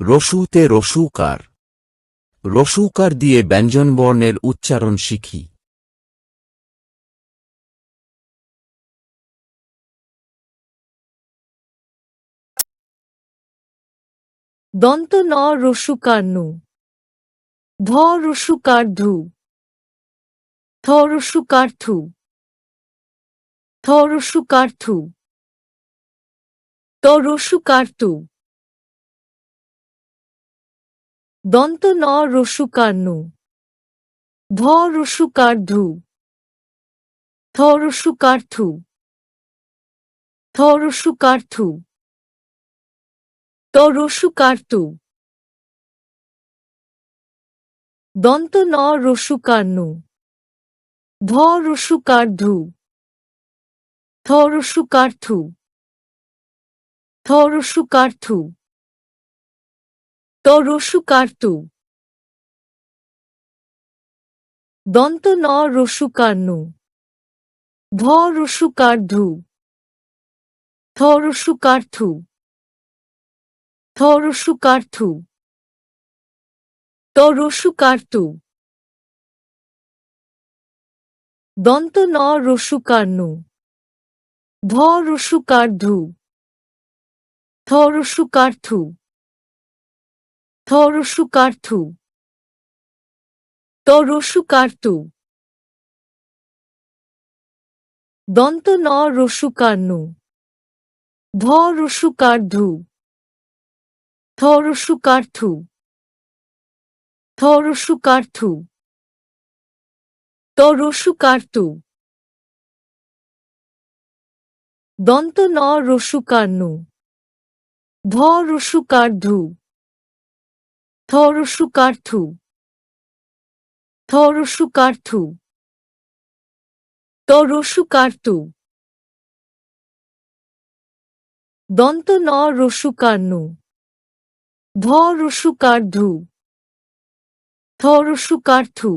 রসুতে রসুকার। রসুকার দিয়ে ব্যঞ্জনবর্ণের উচ্চারণ শিখি। দন্ত ন রসুকার নু। ধ রসুকার ধু। থ রসুকার থু। থ রসুকার থু। ত রসুকার তু। দন্ত ন রসুকার নু। ধ রসুকার ধু। থ রসুকার থু। থ রসুকার থু। ত রসুকার তু। দন্ত ন রসুকার নু। ধ রসুকার ধু। থ রসুকার থু। থ। রসুকার থু ত রসুকার তু দন্ত ন রসুকার নু ধ রসুকার ধু থ রসুকার থু থ রসুকার থু ত রসুকার তু দন্ত ন রসুকার নু ধ রসুকার ধু থ রসুকার থু থ রসুকার থু ত রসুকার তু দন্ত ন রসুকার নু ধ রসুকার ধু থ রসুকার থু থ রসুকার থু ত রসুকার তু দন্ত ন রসুকার নু ধ রসুকার ধু থ রসুকার থু থ রসুকার থু ত রসুকার তু দন্ত ন রসুকার নু ধ রসুকার ধু থ রসুকার থু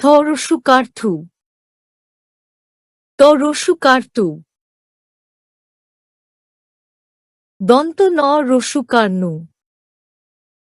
থ রসুকার থু ত রসুকার তু দন্ত ন রসুকার নু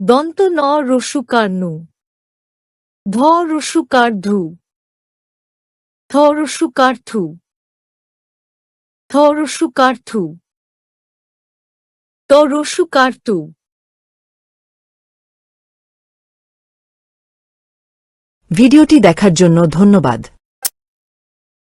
দন্ত ন রসুকার নু ধ রসুকার ধু থ রসুকার থু থ রসুকার থু ত রসুকার তু ভিডিওটি দেখার জন্য ধন্যবাদ।